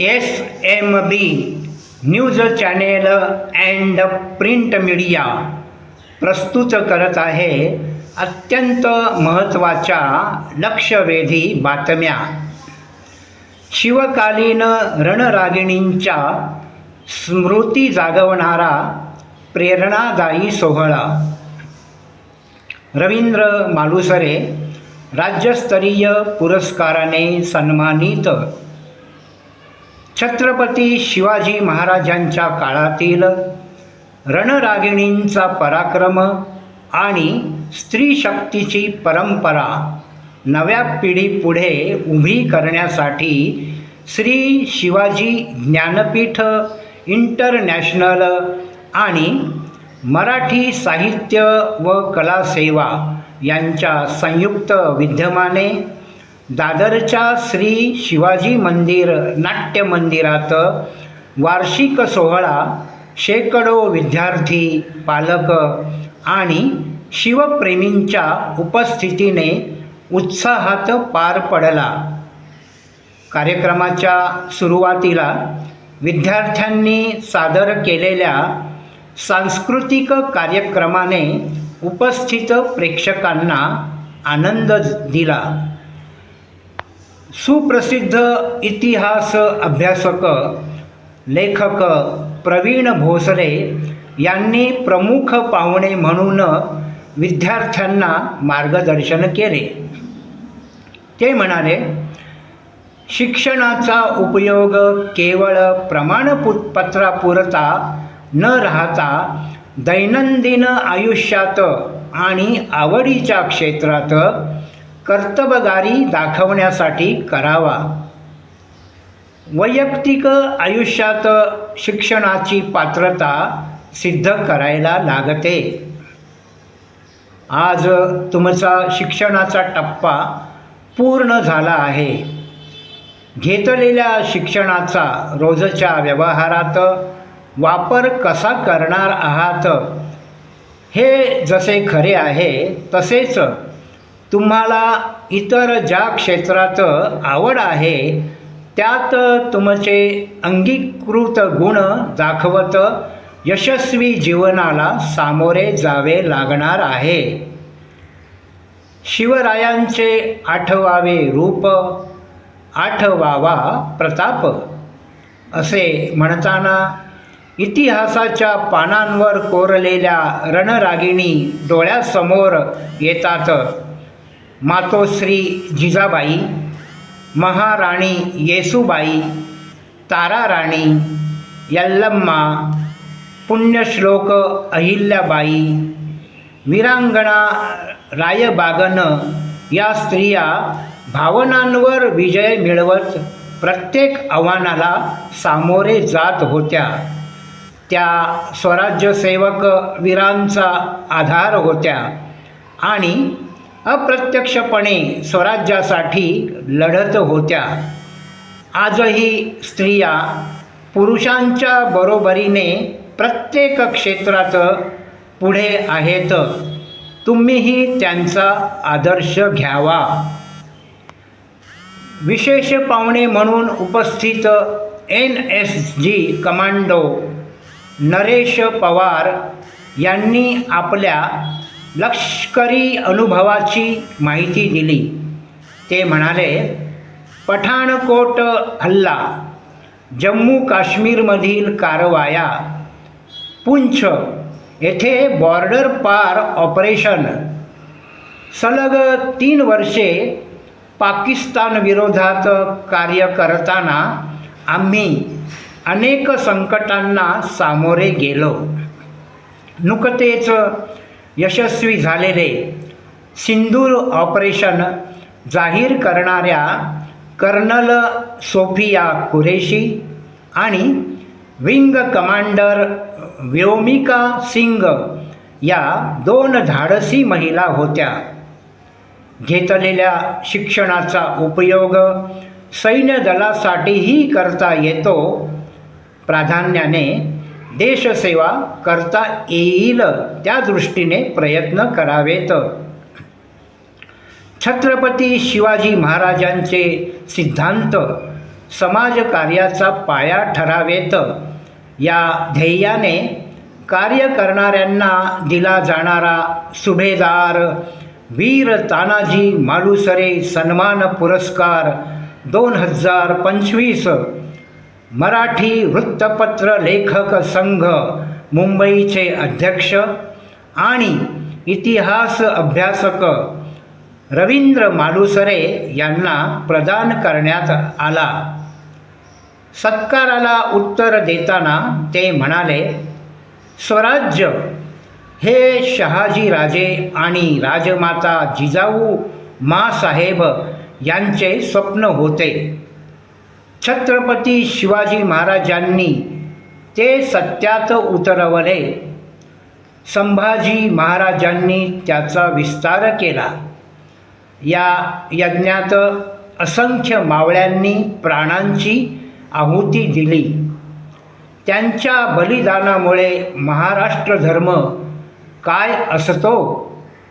S M B news channel and print media प्रस्तुत करत आहे अत्यंत महत्त्वाच्या लक्षवेधी बातम्या. शिवकालीन रणरागिणींच्या स्मृती जागवणारा प्रेरणादायी सोहळा. रवींद्र मालुसरे राज्यस्तरीय पुरस्काराने सन्मानित छत्रपती शिवाजी महाराजांच्या काळातील रणरागिणींचा पराक्रम आणि स्त्री शक्तीची परंपरा नव्या पिढीपुढे उभी करण्यासाठी श्री शिवाजी ज्ञानपीठ इंटरनॅशनल आणि मराठी साहित्य व कला सेवा यांच्या संयुक्त विद्यमाने दादरच्या श्री शिवाजी मंदिर नाट्य मंदिरात वार्षिक सोहळा शेकडो विद्यार्थी पालक आणि शिवप्रेमींच्या उपस्थितीने उत्साहात पार पडला. कार्यक्रमाच्या सुरुवातीला विद्यार्थ्यांनी सादर केलेल्या सांस्कृतिक कार्यक्रमाने उपस्थित प्रेक्षकांना आनंद दिला. सुप्रसिद्ध इतिहास अभ्यासक लेखक प्रवीण भोसले यांनी प्रमुख पाहुणे म्हणून विद्यार्थ्यांना मार्गदर्शन केले. ते म्हणाले शिक्षणाचा उपयोग केवळ प्रमाणपत्रापुरता न राहता दैनंदिन आयुष्यात आणि आवडीच्या क्षेत्रात कर्तबगारी दाखवण्यासाठी करावा. वैयक्तिक आयुष्यात शिक्षणाची पात्रता सिद्ध करायला लागते. आज तुमचा शिक्षणाचा टप्पा पूर्ण झाला आहे. घेतलेल्या शिक्षणाचा रोजच्या व्यवहारात वापर कसा करणार आहात? हे जसे खरे आहे तसेच तुम्हाला इतर ज्या क्षेत्रात आवड आहे त्यात तुमचे अंगीकृत गुण दाखवत यशस्वी जीवनाला सामोरे जावे लागणार आहे. शिवरायांचे आठवावे रूप आठवावा प्रताप असे म्हणताना इतिहासाच्या पानांवर कोरलेल्या रणरागिणी डोळ्यासमोर येतात. मातोश्री जिजाबाई महाराणी येसुबाई ताराराणी यल्लम्मा पुण्यश्लोक अहिल्याबाई वीरांगणा रायबागन या स्त्रिया भावनांवर विजय मिळवत प्रत्येक आव्हानाला सामोरे जात होत्या. त्या स्वराज्यसेवक वीरांचा आधार होत्या आणि अप्रत्यक्षपणे स्वराज्यासाठी लढत होत्या. आजही स्त्रिया पुरुषांच्या बरोबरीने प्रत्येक क्षेत्रात पुढे आहेत. तुम्हीही त्यांचा आदर्श घ्यावा. विशेष पाहुणे म्हणून उपस्थित N S G commando Naresh Pawar यांनी आपल्या लष्करी अनुभवाची माहिती दिली. ते म्हणाले पठाणकोट हल्ला जम्मू काश्मीरमधील कारवाया पुंछ येथे बॉर्डर पार ऑपरेशन सलग तीन वर्षे पाकिस्तान विरोधात कार्य करताना आम्ही अनेक संकटांना सामोरे गेलो. नुकतेच यशस्वी झालेले सिंदूर ऑपरेशन जाहीर करणाऱ्या कर्नल सोफिया कुरेशी आणि विंग कमांडर व्योमिका सिंग या दोन धाडसी महिला होत्या. घेतलेल्या शिक्षणाचा उपयोग सैन्यदलासाठीही करता येतो. प्राधान्याने देशसेवा करता येईल त्या दृष्टीने प्रयत्न करावेत. छत्रपती शिवाजी महाराजांचे सिद्धांत समाजकार्याचा पाया ठरावेत. या ध्येयाने कार्य करणाऱ्यांना दिला जाणारा सुभेदार वीर तानाजी मालुसरे सन्मान पुरस्कार दोन हजार पंचवीस मराठी वृत्तपत्र लेखक संघ मुंबईचे अध्यक्ष आणि इतिहास अभ्यासक रवींद्र मालुसरे यांना प्रदान करण्यात आला. सत्काराला उत्तर देताना ते म्हणाले स्वराज्य हे शहाजीराजे आणि राजमाता जिजाऊ मासाहेब यांचे स्वप्न होते. छत्रपती शिवाजी महाराजांनी ते सत्यात उतरवले. संभाजी महाराजांनी त्याचा विस्तार केला. या यज्ञात असंख्य मावळ्यांनी प्राणांची आहुती दिली. त्यांच्या बलिदानामुळे महाराष्ट्र धर्म काय असतो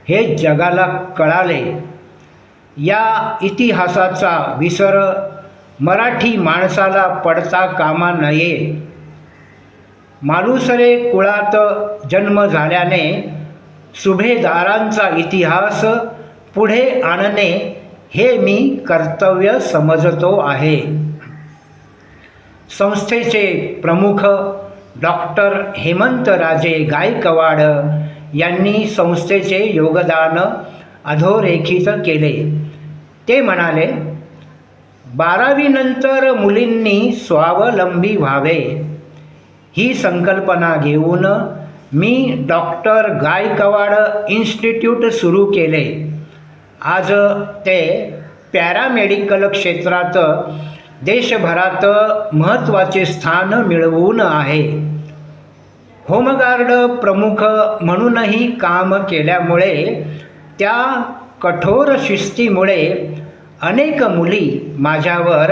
हे जगाला कळाले. या इतिहासाचा विसर मराठी माणसाला पडता कामा नये. मालुसरे कुळात जन्म झाल्याने सुभेदारांचा इतिहास पुढे आणणे हे मी कर्तव्य समजतो आहे. संस्थेचे प्रमुख डॉक्टर हेमंतराजे गायकवाड यांनी संस्थेचे योगदान अधोरेखित केले. ते म्हणाले बारावीनंतर मुलींनी स्वावलंबी व्हावे ही संकल्पना घेऊन मी डॉक्टर गायकवाड इन्स्टिट्यूट सुरू केले. आज ते पॅरामेडिकल क्षेत्रात देशभरात महत्त्वाचे स्थान मिळवून आहे. होमगार्ड प्रमुख म्हणूनही काम केल्यामुळे त्या कठोर शिस्तीमुळे अनेक मुली माझ्यावर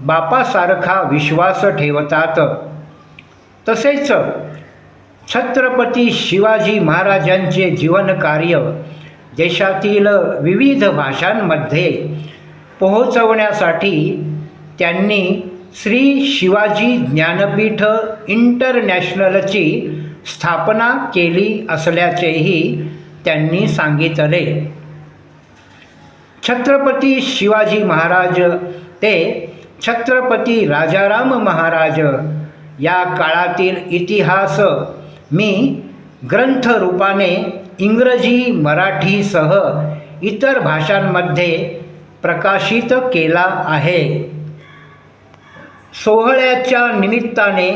बापासारखा विश्वास ठेवतात. तसेच छत्रपती शिवाजी महाराजांचे जीवनकार्य देशातील विविध भाषांमध्ये पोहोचवण्यासाठी त्यांनी श्री शिवाजी ज्ञानपीठ इंटरनॅशनलची स्थापना केली असल्याचेही त्यांनी सांगितले. छत्रपती शिवाजी महाराज ते छत्रपती राजाराम महाराज या काळातील इतिहास मी ग्रंथरूपाने इंग्रजी मराठीसह इतर भाषांमध्ये प्रकाशित केला आहे. सोहळ्याच्या निमित्ताने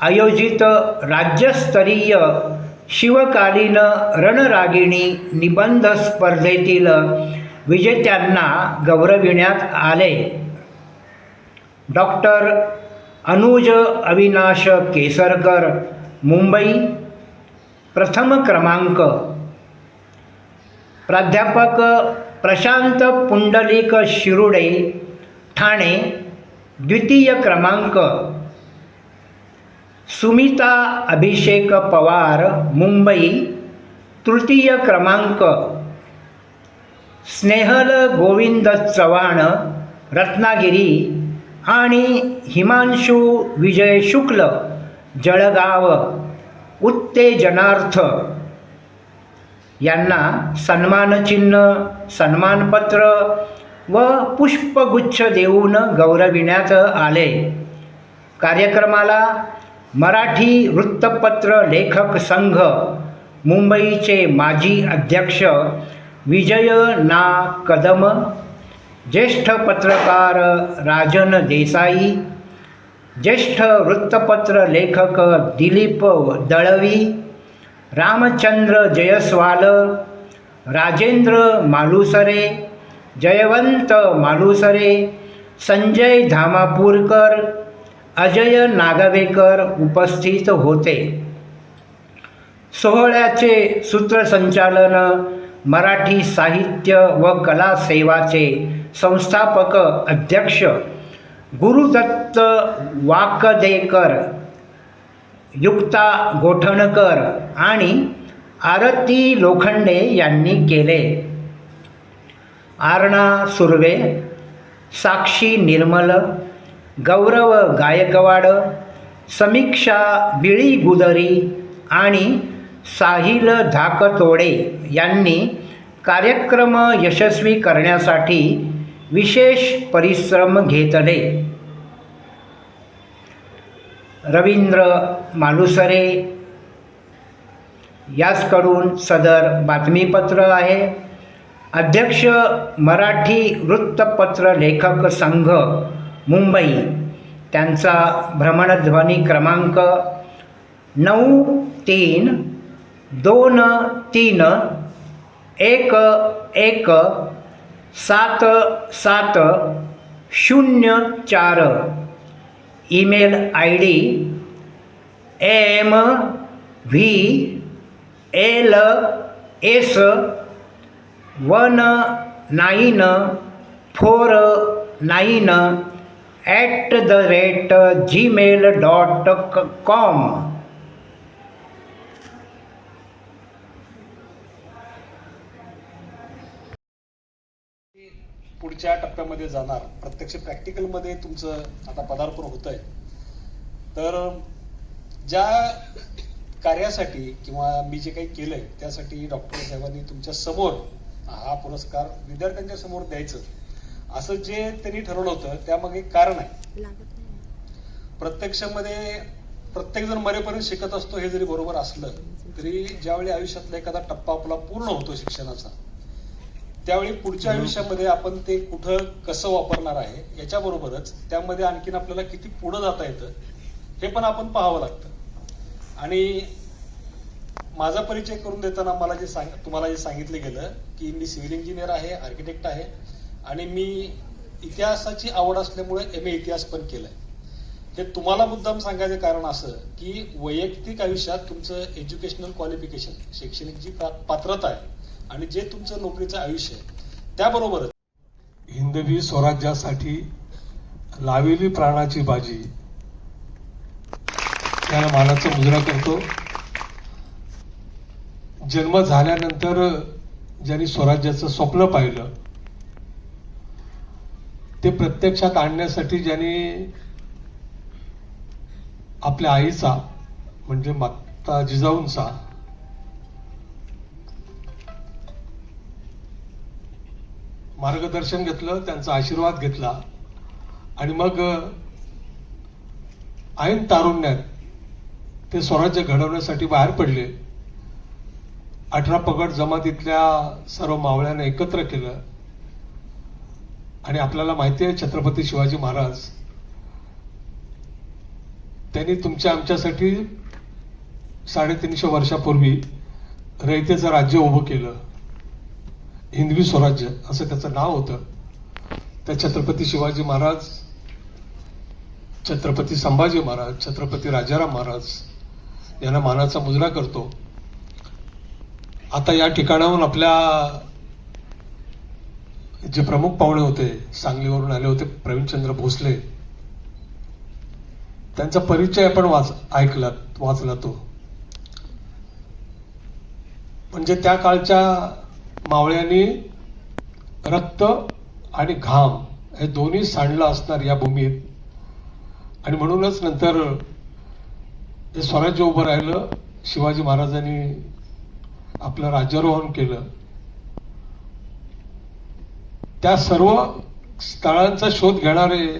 आयोजित राज्यस्तरीय शिवकालीन रणरागिणी निबंध स्पर्धेतील विजेत्यांना गौरविण्यात आले. डॉक्टर अनुज अविनाश केसरकर मुंबई प्रथम क्रमांक. प्राध्यापक प्रशांत पुंडलिक शिरुडे ठाणे द्वितीय क्रमांक. सुमिता अभिषेक पवार मुंबई तृतीय क्रमांक. स्नेहल गोविंद चव्हाण रत्नागिरी आणि हिमांशू विजय शुक्ल जळगाव उत्तेजनार्थ. यांना सन्मानचिन्ह सन्मानपत्र व पुष्पगुच्छ देऊन गौरविण्यात आले. कार्यक्रमाला मराठी वृत्तपत्र लेखक संघ मुंबईचे माजी अध्यक्ष विजय ना कदम। ज्येष्ठ पत्रकार राजन देसाई। ज्येष्ठ वृत्तपत्र लेखक दिलीप दळवी। रामचंद्र जयस्वाल। राजेंद्र मालुसरे। जयवंत मालुसरे। संजय धामापूरकर। अजय नागवेकर उपस्थित होते। सोहळ्याचे सूत्रसंचालन मराठी साहित्य व कला सेवाचे संस्थापक अध्यक्ष गुरुदत्त वाकदेकर युक्ता गोठणकर आणि आरती लोखंडे यांनी केले. आरणा सुर्वे साक्षी निर्मल गौरव गायकवाड समीक्षा बिळी गुदरी आणि साहिल धाकतोडे यांनी कार्यक्रम यशस्वी करण्यासाठी विशेष परिश्रम घेतले. रवींद्र मालुसरे याचकडून सदर बातमीपत्र आहे. अध्यक्ष मराठी वृत्तपत्र लेखक संघ मुंबई. त्यांचा भ्रमणध्वनी क्रमांक नऊ तीन दोन तीन एक एक सात सात शून्य चार. Email I D M V L S one nine four nine at the rate Gmail dot com. पुढच्या टप्प्यामध्ये जाणार प्रत्यक्ष प्रॅक्टिकलमध्ये तुमचं आता पदार्पण होत आहे तर ज्या कार्यासाठी किंवा मी जे काही केलंय त्यासाठी डॉक्टर साहेबांनी तुमच्यासमोर हा पुरस्कार विद्यार्थ्यांच्या समोर द्यायचं. असं जे त्यांनी ठरवलं होतं त्यामागे एक कारण आहे. प्रत्यक्षामध्ये प्रत्येक जण मरेपर्यंत शिकत असतो हे जरी बरोबर असलं तरी ज्यावेळी आयुष्यातला एखादा टप्पा आपला पूर्ण होतो शिक्षणाचा त्यावेळी पुढच्या आयुष्यामध्ये आपण ते कुठं कसं वापरणार आहे याच्याबरोबरच त्यामध्ये आणखीन आपल्याला किती पुढं जाता येतं हे पण आपण पाहावं लागतं. आणि माझा परिचय करून देताना मला जे सांग तुम्हाला जे सांगितलं गेलं की मी सिव्हिल इंजिनियर आहे आर्किटेक्ट आहे आणि मी इतिहासाची आवड असल्यामुळे एम ए इतिहास पण केलाय. हे तुम्हाला मुद्दाम सांगायचं कारण असं की वैयक्तिक आयुष्यात तुमचं एज्युकेशनल क्वालिफिकेशन शैक्षणिक जी पात्रता आहे आणि जे तुमचं नोकरीचं आयुष्य आहे त्याबरोबरच हिंदवी स्वराज्यासाठी लावेली प्राणाची बाजी. त्या मानाचा मुजरा करतो. जन्म झाल्यानंतर ज्यांनी स्वराज्याचं स्वप्न पाहिलं ते प्रत्यक्षात आणण्यासाठी ज्यांनी आपल्या आईचा म्हणजे माता जिजाऊंचा मार्गदर्शन घेतलं त्यांचा आशीर्वाद घेतला. आणि मग ऐन तारुण्यात ते स्वराज्य घडवण्यासाठी बाहेर पडले. अठरा पगड जमातीतल्या सर्व मावळ्यांना एकत्र केलं. आणि आपल्याला माहिती आहे छत्रपती शिवाजी महाराज त्यांनी तुमच्या आमच्यासाठी साडेतीनशे वर्षापूर्वी रयतेचं राज्य उभं केलं. हिंदवी स्वराज्य असं त्याचं नाव होतं. त्या छत्रपती शिवाजी महाराज छत्रपती संभाजी महाराज छत्रपती राजाराम महाराज यांना मानाचा मुजरा करतो. आता या ठिकाणाहून आपल्या जे प्रमुख पाहुणे होते सांगलीवरून आले होते प्रवीणचंद्र भोसले त्यांचा परिचय आपण वाच ऐकला वाचला तो. म्हणजे त्या काळच्या मावळ्यांनी रक्त आणि घाम हे दोन्ही सांडलं असणार या भूमीत. आणि म्हणूनच नंतर हे स्वराज्य उभं राहिलं शिवाजी महाराजांनी आपलं राज्यारोहण केलं. त्या सर्व स्थळांचा शोध घेणारे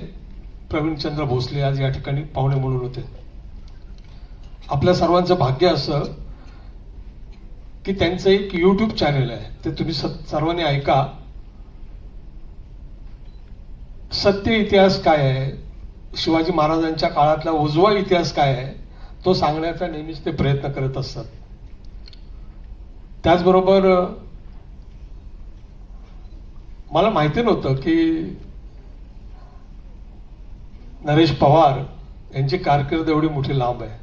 प्रवीणचंद्र भोसले आज या ठिकाणी पाहुणे म्हणून होते. आपल्या सर्वांचं भाग्य असं की त्यांचं एक युट्यूब चॅनल आहे. ते तुम्ही स- सर्वांनी ऐका. सत्य इतिहास काय आहे? शिवाजी महाराजांच्या काळातला उजवा इतिहास काय आहे? तो सांगण्याचा नेहमीच ते प्रयत्न करत असतात. त्याचबरोबर मला माहिती नव्हतं की नरेश पवार यांची कारकीर्द एवढी मोठी लांब आहे.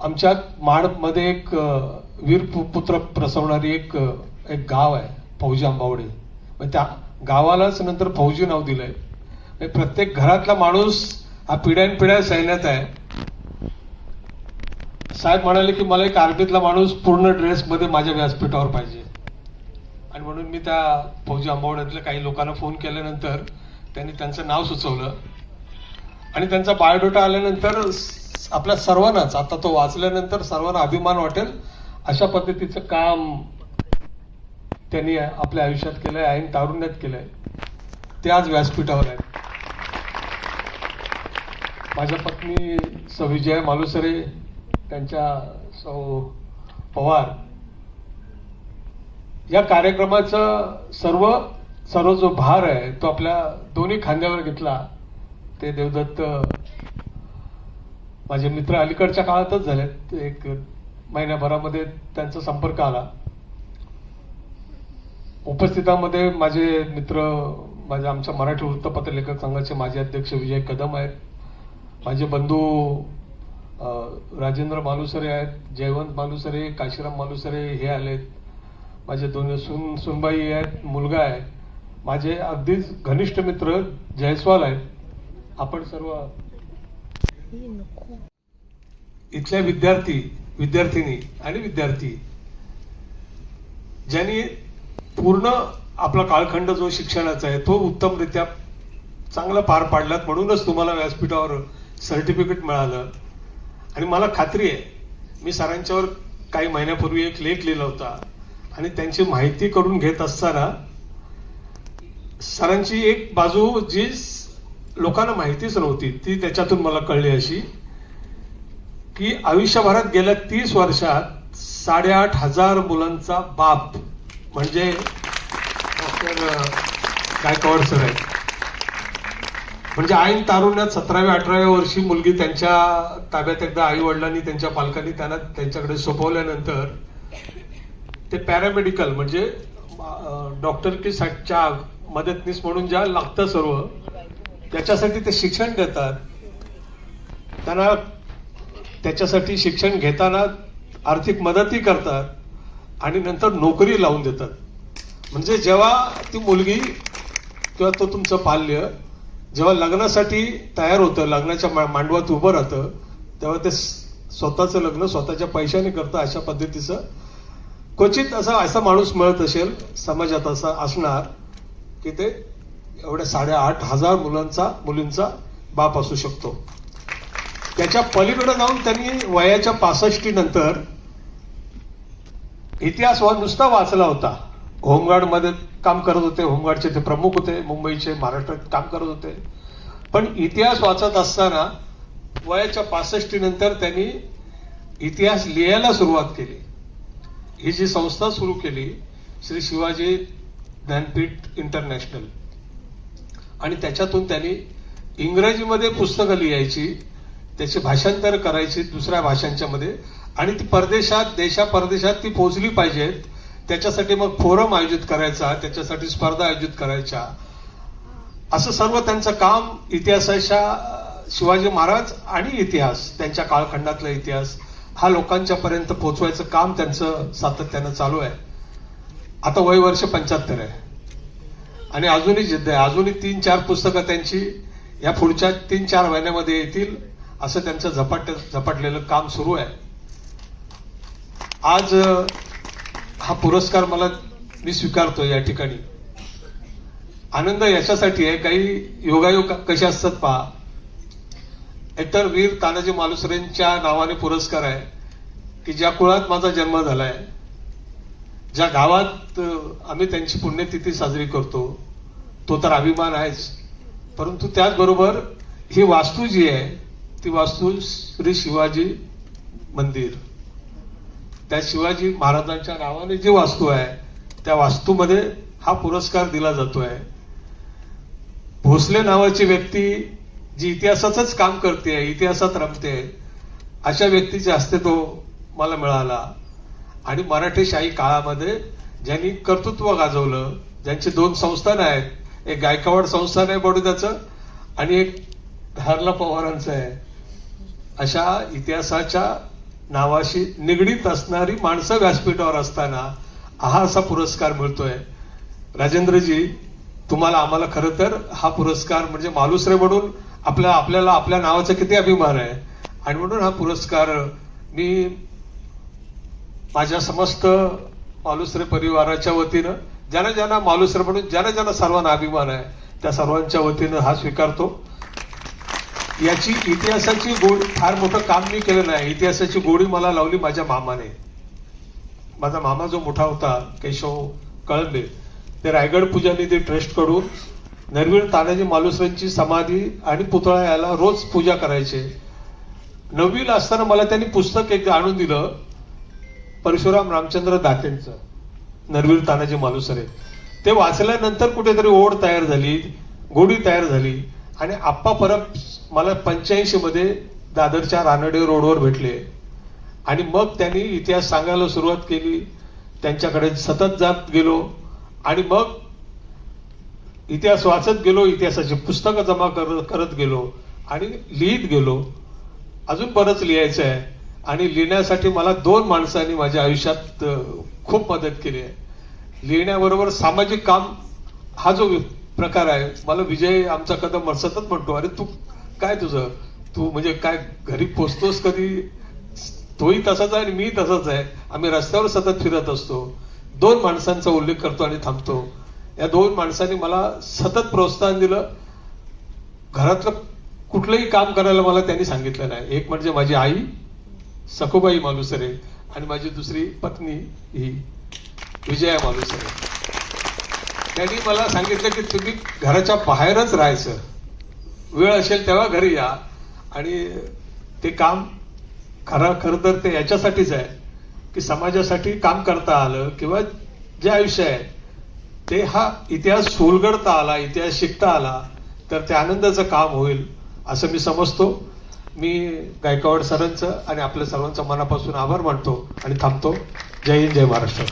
आमच्या माडमध्ये एक वीर पुत्र प्रसवणारी एक एक गाव आहे फौजी आंबावडे. मग त्या गावालाच नंतर फौजी नाव दिलंय. म्हणजे प्रत्येक घरातला माणूस हा पिढ्यानपिढ्या सैन्यात आहे. साहेब म्हणाले की मला एक आर्मीतला माणूस पूर्ण ड्रेसमध्ये माझ्या व्यासपीठावर पाहिजे. आणि म्हणून मी त्या फौजी आंबावड्यातल्या काही लोकांना फोन केल्यानंतर त्यांनी त्यांचं नाव सुचवलं. आणि त्यांचा बायोडेटा आल्यानंतर आपल्या सर्वांनाच. आता तो वाचल्यानंतर सर्वांना अभिमान वाटेल. अशा पद्धतीचं काम त्यांनी आपल्या आयुष्यात केलंय ऐन तारुण्यात केलंय. ते आज व्यासपीठावर आहेत माझ्या पत्नी सविजय मालुसरे त्यांच्या सौ पवार या कार्यक्रमाचा सर्व सर्व जो भार आहे तो आपल्या दोन्ही खांद्यावर घेतला. ते देवदत्त माझे मित्र अलीकडच्या काळातच झालेत एक महिन्याभरामध्ये त्यांचा संपर्क आला. उपस्थितामध्ये माझे मित्र माझ्या आमच्या मराठी वृत्तपत्र लेखक संघाचे माजी अध्यक्ष विजय कदम आहेत. माझे बंधू राजेंद्र मालुसरे आहेत जयवंत मालुसरे काशीराम मालुसरे हे आलेत माझे दोन सुन सुनबाई आहेत मुलगा आहे. माझे अगदीच घनिष्ठ मित्र जयस्वाल आहेत. आपण सर्व इथल्या विद्यार्थी विद्यार्थिनी आणि विद्यार्थी ज्यांनी पूर्ण आपला कालखंड जो शिक्षणाचा आहे तो उत्तमरित्या चांगला पार पाडलात. म्हणूनच तुम्हाला व्यासपीठावर सर्टिफिकेट मिळालं. आणि मला खात्री आहे मी सरांच्यावर काही महिन्यापूर्वी एक लेख लिहिला होता. आणि त्यांची माहिती करून घेत असताना सरांची एक बाजू जी लोकांना माहितीच नव्हती. ती त्याच्यातून मला कळली अशी की आयुष्यभरात गेल्या तीस वर्षात साडेआठ हजार मुलांचा बाप म्हणजे डॉक्टर गायकवाड सर आहेत. म्हणजे ऐन तारुण्यात सतराव्या अठराव्या वर्षी मुलगी त्यांच्या ताब्यात एकदा आई वडिलांनी त्यांच्या पालकांनी त्यांना त्यांच्याकडे सोपवल्यानंतर ते पॅरामेडिकल म्हणजे डॉक्टर की साठच्या मदतनीस म्हणून ज्या लागतं सर्व त्याच्यासाठी ते शिक्षण देतात. त्यांना त्याच्यासाठी शिक्षण घेताना आर्थिक मदतही करतात आणि नंतर नोकरी लावून देतात. म्हणजे जेव्हा ती मुलगी किंवा तो तुमचं पाल्य जेव्हा लग्नासाठी तयार होतं लग्नाच्या मा- मांडवात उभं राहतं तेव्हा ते स्वतःचं लग्न स्वतःच्या पैशाने करतं अशा पद्धतीचं. क्वचित असा असा माणूस मिळत असेल समाजात असा असणार की ते एवढ्या साडेआठ हजार मुलांचा मुलींचा बाप असू शकतो. त्याच्या पलीकडे जाऊन त्यांनी वयाच्या पासष्टी नंतर इतिहास वा- नुसता वाचला होता. होमगार्डमध्ये काम करत होते. होमगार्डचे ते प्रमुख होते. मुंबईचे महाराष्ट्रात काम करत होते. पण इतिहास वाचत असताना वयाच्या पासष्टी नंतर त्यांनी इतिहास लिहायला सुरुवात केली. ही जी संस्था सुरू केली श्री शिवाजी ज्ञानपीठ इंटरनॅशनल. आणि त्याच्यातून त्यांनी इंग्रजीमध्ये पुस्तकं लिहायची त्याचे भाषांतर करायची दुसऱ्या भाषांच्या मध्ये आणि ती परदेशात देशा परदेशात ती पोहोचली पाहिजेत. त्याच्यासाठी मग फोरम आयोजित करायचा त्याच्यासाठी स्पर्धा आयोजित करायच्या. असं सर्व त्यांचं काम इतिहासाच्या शिवाजी महाराज आणि इतिहास त्यांच्या काळखंडातला इतिहास हा लोकांच्या पर्यंत पोहोचवायचं काम त्यांचं सातत्यानं चालू आहे. आता वय वर्ष पंच्याहत्तर आहे. आणि अजूनही जिद्द आहे. अजूनही तीन चार पुस्तकं त्यांची या पुढच्या तीन चार महिन्यामध्ये येतील असं त्यांचं झपाट झपाटलेलं काम सुरू आहे. आज हा पुरस्कार मला मी स्वीकारतो या ठिकाणी. आनंद याच्यासाठी आहे. काही योगायोग कसे असतात पहा. एकतर वीर तानाजी मालुसरेंच्या नावाने पुरस्कार आहे की ज्या कुळात माझा जन्म झालाय. ज्या गावात आम्ही त्यांची पुण्यतिथी साजरी करतो. तो तर अभिमान आहेच. परंतु त्याचबरोबर ही वास्तू जी आहे ती वास्तू श्री शिवाजी मंदिर. त्या शिवाजी महाराजांच्या नावाने जी वास्तू आहे त्या वास्तूमध्ये हा पुरस्कार दिला जातोय. भोसले नावाची व्यक्ती जी इतिहासाचंच काम करते इतिहासात रमते अशा व्यक्तीचे हस्ते तो मला मिळाला. आणि मराठेशाही काळामध्ये ज्यांनी कर्तृत्व गाजवलं ज्यांचे दोन संस्थान आहेत एक गायकवाड संस्थान आहे बडोद्याचं आणि एक धारला पवारांचं आहे. अशा इतिहासाच्या नावाशी निगडीत असणारी माणसं व्यासपीठावर असताना हा असा पुरस्कार मिळतोय. राजेंद्रजी तुम्हाला आम्हाला खरं तर हा पुरस्कार म्हणजे मालुसरे म्हणून आपल्या आपल्याला आपल्या नावाचा किती अभिमान आहे. आणि म्हणून हा पुरस्कार मी माझ्या समस्त मालुसरे परिवाराच्या वतीनं ज्यांना ज्यांना मालुसर म्हणून ज्यांना ज्यांना सर्वांना अभिमान आहे त्या सर्वांच्या वतीनं हा स्वीकारतो. याची इतिहासाची गोडी फार मोठं काम मी केलं नाही इतिहासाची गोडी मला लावली माझ्या मामाने. माझा मामा जो मोठा होता केशव कळंबे ते रायगड पूजा निधी ट्रस्ट करून नरवीर तानाजी मालुसरांची समाधी आणि पुतळा याला रोज पूजा करायचे. नववीला असताना मला त्यांनी पुस्तक एक आणून दिलं परशुराम रामचंद्र दातेंचं. नरवीर तानाजी मालुसरे ते वाचल्यानंतर कुठेतरी ओढ तयार झाली गोडी तयार झाली आणि आप्पा परब मला पंच्याऐंशी मध्ये दादरच्या रानडे रोडवर भेटले. आणि मग त्यांनी इतिहास सांगायला सुरुवात केली. त्यांच्याकडे सतत जात गेलो. आणि मग इतिहास वाचत गेलो इतिहासाची पुस्तकं जमा करत करत गेलो आणि लिहित गेलो. अजून बरंच लिहायचं आहे. आणि लिहिण्यासाठी मला दोन माणसांनी माझ्या आयुष्यात खूप मदत केली आहे. लिहिण्याबरोबर सामाजिक काम हा जो प्रकार आहे मला विजय आमचा कदम सतत म्हणतो अरे तू काय तुझं? तू म्हणजे काय घरी पोचतोस कधी? तोही तसाच आहे आणि मी तसाच आहे. आम्ही रस्त्यावर सतत फिरत असतो. दोन माणसांचा उल्लेख करतो आणि थांबतो. या दोन माणसांनी मला सतत प्रोत्साहन दिलं. घरातलं कुठलंही काम करायला मला त्यांनी सांगितलं नाही. एक म्हणजे माझी आई सखोबाई मालुसरे आणि माझी दुसरी पत्नी ही विजया मालुसरे. त्यांनी मला सांगितलं की तुम्ही घराच्या बाहेरच राहायचं. वेळ असेल तेव्हा घरी या. आणि ते काम खरं खरं तर ते याच्यासाठीच आहे की समाजासाठी काम करता आलं किंवा जे आयुष्य आहे ते हा इतिहास सोलगडता आला इतिहास शिकता आला तर ते आनंदाचं काम होईल असं मी समजतो. मी गायकवाड सरांचं आणि आपल्या सर्वांचं मनापासून आभार मानतो आणि थांबतो. जय हिंद जय महाराष्ट्र.